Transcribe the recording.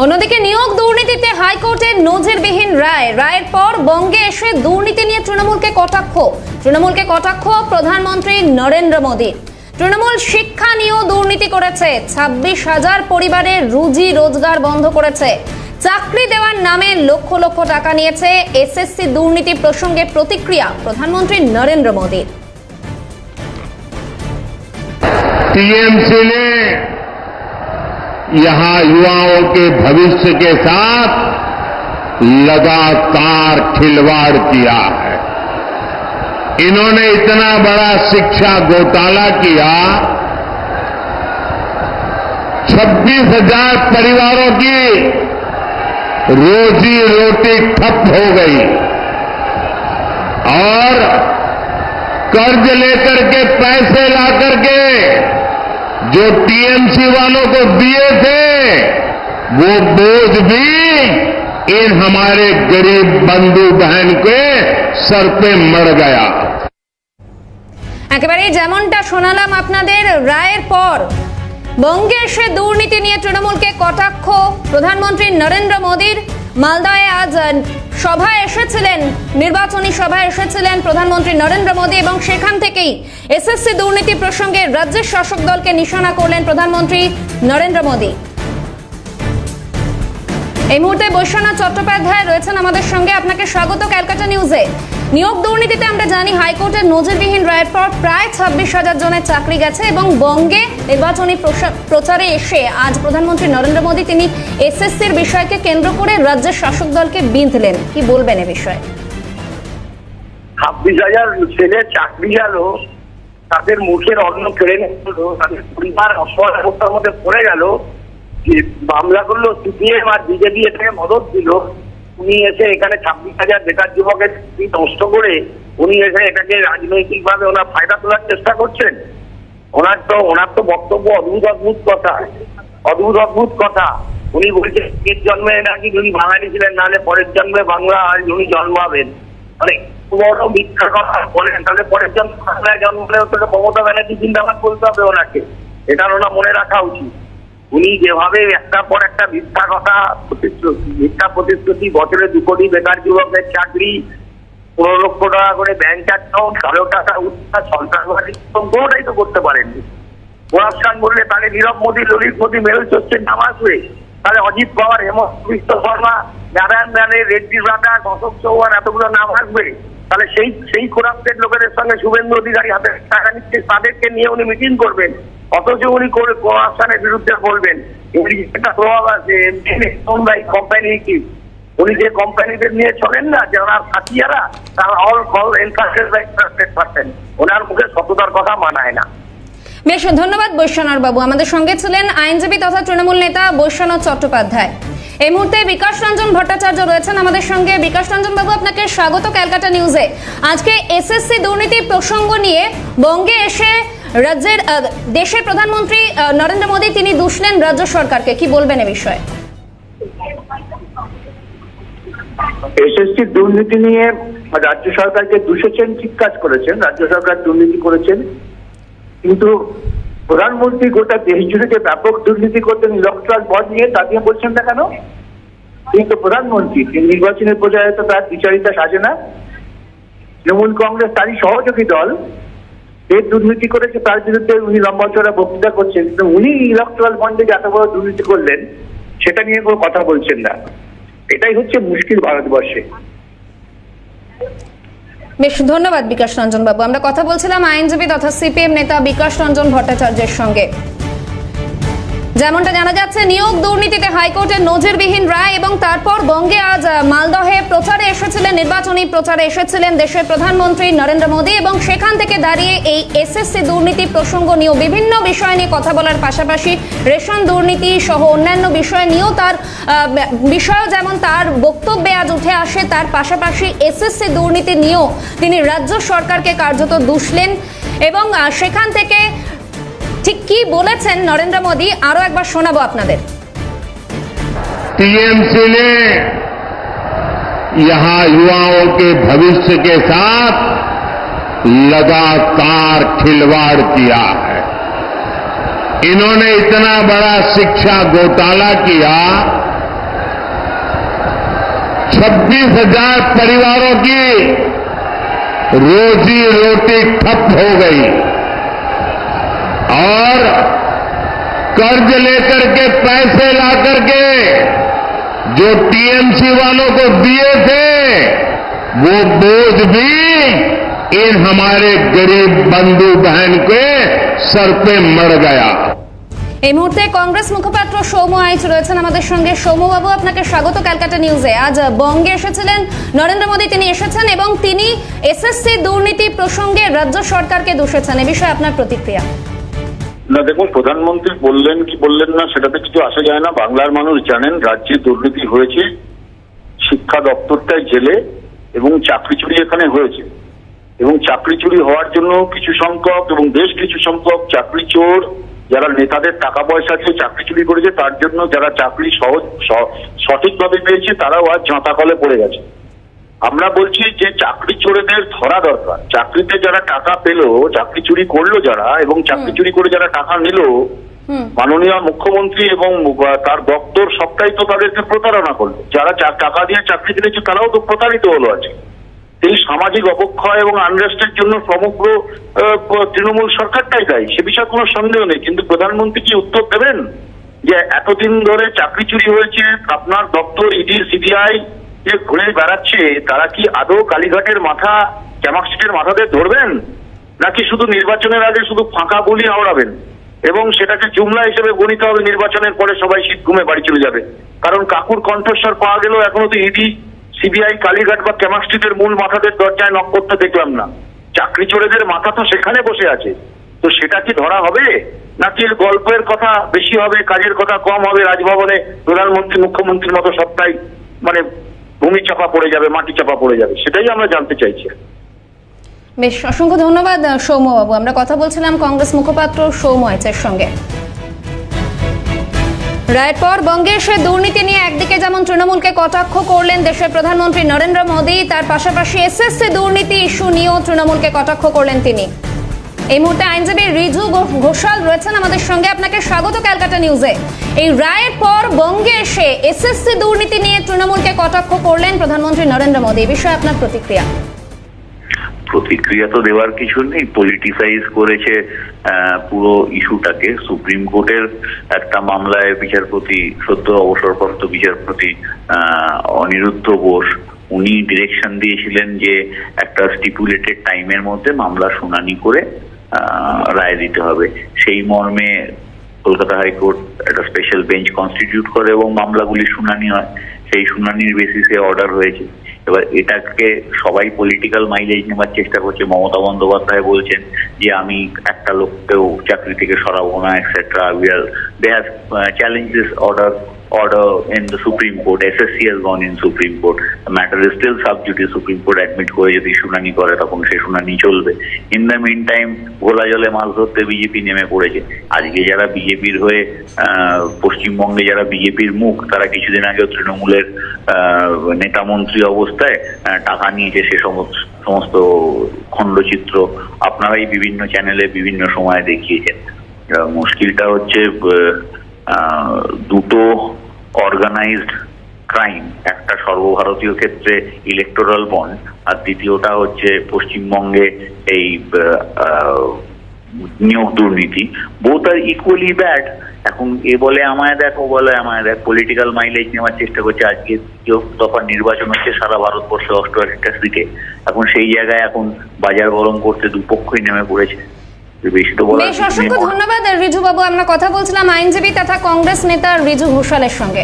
অন্যদিকে নিয়োগ দুর্নীতিতে হাইকোর্টের নজিরবিহীন রায় রায়ের পর বঙ্গে এসে দুর্নীতি নিয়ে তৃণমূলকে কটাক্ষ তৃণমূলকে কটাক্ষ প্রধানমন্ত্রী নরেন্দ্র মোদী তৃণমূল শিক্ষা নিয়েও দুর্নীতি করেছে ছাব্বিশ হাজার পরিবারের রুজি রোজগার বন্ধ করেছে চাকরি দেওয়ার নামে লক্ষ লক্ষ টাকা নিয়েছে এসএসসি দুর্নীতি প্রসঙ্গে প্রতিক্রিয়া প্রধানমন্ত্রী নরেন্দ্র মোদীর टीएमसी ने यहाँ युवाओं के भविष्य के साथ लगातार खिलवाड़ किया है। इन्होंने इतना बड़ा शिक्षा घोटाला किया, छब्बीस हज़ार परिवारों की रोजी रोटी ठप हो गई और कर्ज लेकर के पैसे ला करके जो टीएमसी वालों को दिए थे वो बोझ भी इन हमारे गरीब बंधु बहन के सर पे मर गया একেবারে যেমনটা শোনালাম আপনাদের রায়ের পর বঙ্গে এসে দুর্নীতি নিয়ে তৃণমূলকে কটাক্ষ প্রধানমন্ত্রী নরেন্দ্র মোদীর মালদায় আজ আহ, সভায় এসেছিলেন, নির্বাচনী সভায় এসেছিলেন প্রধানমন্ত্রী নরেন্দ্র মোদী এবং সেখান থেকেই এসএসসি দুর্নীতি প্রসঙ্গে রাজ্যের শাসক দলকে নিশানা করলেন প্রধানমন্ত্রী নরেন্দ্র মোদী। এই মুহূর্তে বৈশ্বনাথ চট্টোপাধ্যায় রয়েছেন আমাদের সঙ্গে। আপনাকে স্বাগত ক্যালকাটা নিউজে। নিয়োগ দুর্নীতিতে আমরা জানি হাইকোর্টের নজিরবিহীন রায়ের পর প্রায় ছাব্বিশ হাজার জনের চাকরি গেছে এবং বঙ্গে নির্বাচনী প্রচারে এসে আজ প্রধানমন্ত্রী নরেন্দ্র মোদী তিনি এসএসসির বিষয়কে কেন্দ্র করে রাজ্যের শাসক দলকে বিঁধলেন। কি বলবেন এ বিষয়ে? ছাব্বিশ হাজার ছেলে চাকরি গেল, তাদের মুখের অন্ন কেড়ে নিল তাদের পরিবার অসহায়তার মধ্যে পড়ে গেল মামলা করল, সিপিএম আর বিজেপি এটাকে মদত দিল। উনি এসে এখানে ছাব্বিশ হাজার বেকার যুবকের নষ্ট করে উনি এসে এটাকে রাজনৈতিক ভাবে ওনার ফায়দা তোলার চেষ্টা করছেন। ওনার তো ওনার তো বক্তব্য অদ্ভুত অদ্ভুত কথা। অদ্ভুত অদ্ভুত কথা। উনি বলছেন, এর জন্মে নাকি উনি বাঙালি ছিলেন নাহলে পরের জন্মে বাংলা আর উনি জন্মাবেন। মানে বড় মিথ্যা কথা বলেন, তাহলে পরের জন্ম বাংলায় জন্মলে তোকে মমতা ব্যানার্জি জিন্দাবাদ বলতে হবে ওনাকে। এটা ওনার মনে রাখা উচিত। উনি যেভাবে একটার পর একটা মিথ্যা কথা মিথ্যা প্রতিশ্রুতি, বছরে দু কোটি বেকার যুবকের চাকরি, পনেরো লক্ষ টাকা করে ব্যাংক অ্যাকাউন্ট কালো টাকা উত্থান সন্ত্রাসবাদী কোনোটাই তো করতে পারেননি করাপশন বললে, তাহলে নীরব মোদী, ললিত মোদী মেহুল চোচ্ছের নাম আসবে তাহলে অজিত পাওয়ার হেমন্ত বিশ্ব শর্মা, নারায়ণ রানে রেড্ডি ব্রাদার, অশোক চৌহান, এতগুলো নাম আসবে। তাহলে সেই সেই করাপ্টেড লোকেদের সঙ্গে শুভেন্দু অধিকারী হাতে টাকা নিচ্ছে, তাদেরকে নিয়ে উনি মিটিং করবেন। অথচ উনি করে করাপশনের বিরুদ্ধে বলবেন। একটা প্রভাব আছে কোম্পানি কি? উনি যে কোম্পানিদের নিয়ে চলেন না যে ওনার সাথীরা তারা অল কল এনকাস্টেড বাই ট্রাস্টেড ওনার মুখে সততার কথা মানায় না। বেশ, ধন্যবাদ বৈশ্বনাথ বাবু। আমাদের সঙ্গে ছিলেন আইনজীবী তথা তৃণমূল নেতা বৈশ্বনাথ চট্টোপাধ্যায়। এই মুহূর্তে বিকাশ রঞ্জন ভট্টাচার্য রয়েছেন আমাদের সঙ্গে। বিকাশ রঞ্জন বাবু, আপনাকে স্বাগত ক্যালকাটা নিউজে আজকে এসএসসি দুর্নীতি প্রসঙ্গ নিয়ে বঙ্গে এসে রাজ্যের দেশের প্রধানমন্ত্রী নরেন্দ্র মোদী, তিনি দুষলেন রাজ্য সরকারকে। কি বলবেন এ বিষয়ে? এসএসসি দুর্নীতি নিয়ে রাজ্য সরকারকে দুষেছেন, ঠিক কাজ করেছেন। রাজ্য সরকার দুর্নীতি করেছেন। কিন্তু প্রধানমন্ত্রী গোটা দেশ জুড়ে যে ব্যাপক দুর্নীতি করতেন ইলেকট্রাল বন্ড নিয়ে, তা নিয়ে বলছেন না কেন? কিন্তু প্রধানমন্ত্রী, তিনি নির্বাচনের প্রচারে তো তার বিচারিতা সাজে না। তৃণমূল কংগ্রেস তারই সহযোগী দল, যে দুর্নীতি করেছে তার বিরুদ্ধে উনি লম্বা চড়া বক্তৃতা করছেন, কিন্তু উনি ইলেকট্রাল বন্ডে যে এত বড় দুর্নীতি করলেন, সেটা নিয়ে কোনো কথা বলছেন না। এটাই হচ্ছে মুশকিল ভারতবর্ষে। বেশ, ধন্যবাদ বিকাশ রঞ্জন বাবু। আমরা কথা বলছিলাম আইনজীবী তথা সিপিএম নেতা বিকাশ রঞ্জন ভট্টাচার্যের সঙ্গে। যেমনটা জানা যাচ্ছে নিয়োগ দুর্নীতিতে হাইকোর্টের নজিরবিহীন রায় এবং তারপর বঙ্গে আজ মালদহে প্রচারে এসেছিলেন নির্বাচনী প্রচারে এসেছিলেন দেশের প্রধানমন্ত্রী নরেন্দ্র মোদী এবং সেখান থেকে দাঁড়িয়ে এই এসএসসি দুর্নীতি প্রসঙ্গ নিয়েও বিভিন্ন বিষয় নিয়ে কথা বলার পাশাপাশি রেশন দুর্নীতি সহ অন্যান্য বিষয় নিয়েও তার আহ, বিষয়ও যেমন তার বক্তব্যে আজ উঠে আসে তার পাশাপাশি এসএসসি দুর্নীতি নিয়েও তিনি রাজ্য সরকারকে কার্যত দুষলেন এবং সেখান থেকে ঠিক কি বলেছেন নরেন্দ্র মোদী আরো একবার শোনাবো আপনাদের टीएमसी ने यहां युवाओं के भविष्य के साथ लगातार खिलवाड़ किया है इन्होंने इतना बड़ा शिक्षा घोटाला किया छब्बीस हजार परिवारों की रोजी रोटी ठप हो गई और कर्ज लेकर के पैसे ला करके जो टीएमसी वालों को दिए थे वो बोझ भी इन हमारे गरीब बंधु बहन के सर पे मर गया এই মুহূর্তে কংগ্রেস মুখপাত্র সৌম্য আইচ রয়েছেন আমাদের সঙ্গে সৌম্যবাবু আপনাকে স্বাগত ক্যালকাটা নিউজে আজ বঙ্গে এসেছিলেন নরেন্দ্র মোদী তিনি এসেছেন এবং তিনি এসএসসি দুর্নীতি প্রসঙ্গে রাজ্য সরকারকে দোষেছেন এ বিষয়ে আপনার প্রতিক্রিয়া না, দেখুন, প্রধানমন্ত্রী বললেন কি বললেন না, সেটাতে কিছু আসা যায় না। বাংলার মানুষ জানেন, রাজ্যে দুর্নীতি হয়েছে, শিক্ষা দপ্তরটাই জেলে, এবং চাকরি চুরি এখানে হয়েছে। এবং চাকরি চুরি হওয়ার জন্য কিছু সংখ্যক, এবং বেশ কিছু সংখ্যক চাকরি চোর, যারা নেতাদের টাকা পয়সা দিয়ে চাকরি চুরি করেছে, তার জন্য যারা চাকরি সহজ সঠিকভাবে পেয়েছে, তারাও আজ জাঁতা কলে পড়ে গেছে। আমরা বলছি যে চাকরি চোরেদের ধরা দরকার। চাকরিতে যারা টাকা পেল চাকরি চুরি করল যারা এবং চাকরি চুরি করে যারা টাকা নিল মাননীয় মুখ্যমন্ত্রী এবং তার দপ্তর সবটাই তো তাদেরকে প্রতারণা করল। যারা টাকা দিয়ে চাকরি দিয়েছে তারাও তো প্রতারিত হলো আছে এই সামাজিক অবক্ষয় এবং আনরেস্টের জন্য সমগ্র তৃণমূল সরকারটাই দায়ী। সে বিষয়ে কোনো সন্দেহ নেই। কিন্তু প্রধানমন্ত্রী কি উত্তর দেবেন? যে এতদিন ধরে চাকরি চুরি হয়েছে আপনার দপ্তর ইডি সিবিআই যে ঘুরে বেড়াচ্ছে, তারা কি আদৌ কালীঘাটের মাথা ক্যামাক্সিটের মাথাতে ধরবেন? নাকি শুধু নির্বাচনের আগে শুধু ফাঁকা বলি আওড়াবেন এবং সেটাকে জুমলা হিসেবে গণিত হবে, নির্বাচনের পরে সবাই শীত ঘুমে বাড়ি চলে যাবে। কারণ কাকুর কণ্ঠস্বর পাওয়া গেলেও এখনও তো ইডি, সিবিআই, কালীঘাট বা ক্যামাস্ট্রিটের মূল মাথাদের দরজায় নক করতে দেখলাম না। চাকরি চোরেদের মাথা তো সেখানে বসে আছে। তো সেটা কি ধরা হবে? নাকি গল্পের কথা বেশি হবে, কাজের কথা কম হবে? রাজভবনে প্রধানমন্ত্রী, মুখ্যমন্ত্রীর মতো সবটাই মানে ভূমি চাপা পড়ে যাবে, মাটি চাপা পড়ে যাবে, সেটাই আমরা জানতে চাইছি। বেশ, অসংখ্য ধন্যবাদ সৌম্যবাবু। আমরা কথা বলছিলাম কংগ্রেস মুখপাত্র সৌম্য আইচের সঙ্গে। রায়ের পর বঙ্গে এসে দুর্নীতি নিয়ে একদিকে যেমন তৃণমূলকে কটাক্ষ করলেন দেশের প্রধানমন্ত্রী নরেন্দ্র মোদী, তার পাশাপাশি এসএসসি দুর্নীতি ইস্যু নিয়েও তৃণমূলকে কটাক্ষ করলেন তিনি। এই মুহূর্তে আইনজীবী রিজু ঘোষাল রয়েছেন আমাদের সঙ্গে। আপনাকে স্বাগত ক্যালকাটা নিউজে। এই রায়ের পর বঙ্গে এসে এসএসসি দুর্নীতি নিয়ে তৃণমূলকে কটাক্ষ করলেন প্রধানমন্ত্রী নরেন্দ্র মোদী। এই বিষয়ে আপনার প্রতিক্রিয়া? প্রতিক্রিয়া তো দেওয়ার কিছু নেই। পলিটিসাইজ করেছে পুরো ইস্যুটাকে। সুপ্রিম কোর্টের একটা মামলায় বিচারপতি, সদ্য অবসরপ্রাপ্ত বিচারপতি অনিরুদ্ধ বোস, উনি ডিরেকশন দিয়েছিলেন যে একটা স্টিপুলেটেড টাইমের মধ্যে মামলা শুনানি করে রায় দিতে হবে। সেই মর্মে কলকাতা হাইকোর্ট একটা স্পেশাল বেঞ্চ কনস্টিটিউট করে এবং মামলাগুলি শুনানি হয়। সেই শুনানির বেসিসে অর্ডার হয়েছে। এবার এটাকে সবাই পলিটিক্যাল মাইলেজ নেওয়ার চেষ্টা করছে। মমতা বন্দ্যোপাধ্যায় বলছেন যে, আমি একটা লোককেও চাকরি থেকে সরাবো না etcetera they have challenge this order order in the Supreme Court. SSC has gone in Supreme Court. The matter is still sub judice. Supreme Court admit করে যদি শুনানি করে তখন সেই শুনানি চলবে ইন দ্য মিন টাইম গোলা জলে মাছ ধরতে বিজেপি নেমে পড়েছে আজকে যারা বিজেপির হয়ে পশ্চিমবঙ্গে যারা বিজেপির মুখ তারা কিছুদিন আগেও তৃণমূলের নেতা মন্ত্রী অবস্থায় টাকা নিয়েছে সে সমস্ত সমস্ত খণ্ডচিত্র আপনারাই বিভিন্ন চ্যানেলে বিভিন্ন সময় দেখিয়েছেন মুশকিলটা হচ্ছে দুটো অর্গানাইজড ক্রাইম একটা সর্বভারতীয় ক্ষেত্রে ইলেকটোরাল বন্ড আর দ্বিতীয়টা হচ্ছে পশ্চিমবঙ্গে এই নিয়োগ দুর্নীতি। বোথ আর ইকুয়ালি ব্যাড এখন এ বলে আমায় দেখ, ও বলে আমায় দেখ। পলিটিক্যাল মাইলেজ নেওয়ার চেষ্টা করছে। আজকে দফা নির্বাচন হচ্ছে সারা ভারতবর্ষে অষ্টআশিটা সিটে এখন সেই জায়গায় এখন বাজার গরম করতে দুপক্ষই নেমে পড়েছে। বেশি তো বলার বেশ অসংখ্য ধন্যবাদ রিজু বাবু আমরা কথা বলছিলাম আইনজীবী তথা কংগ্রেস নেতা রিজু ঘোষালের সঙ্গে।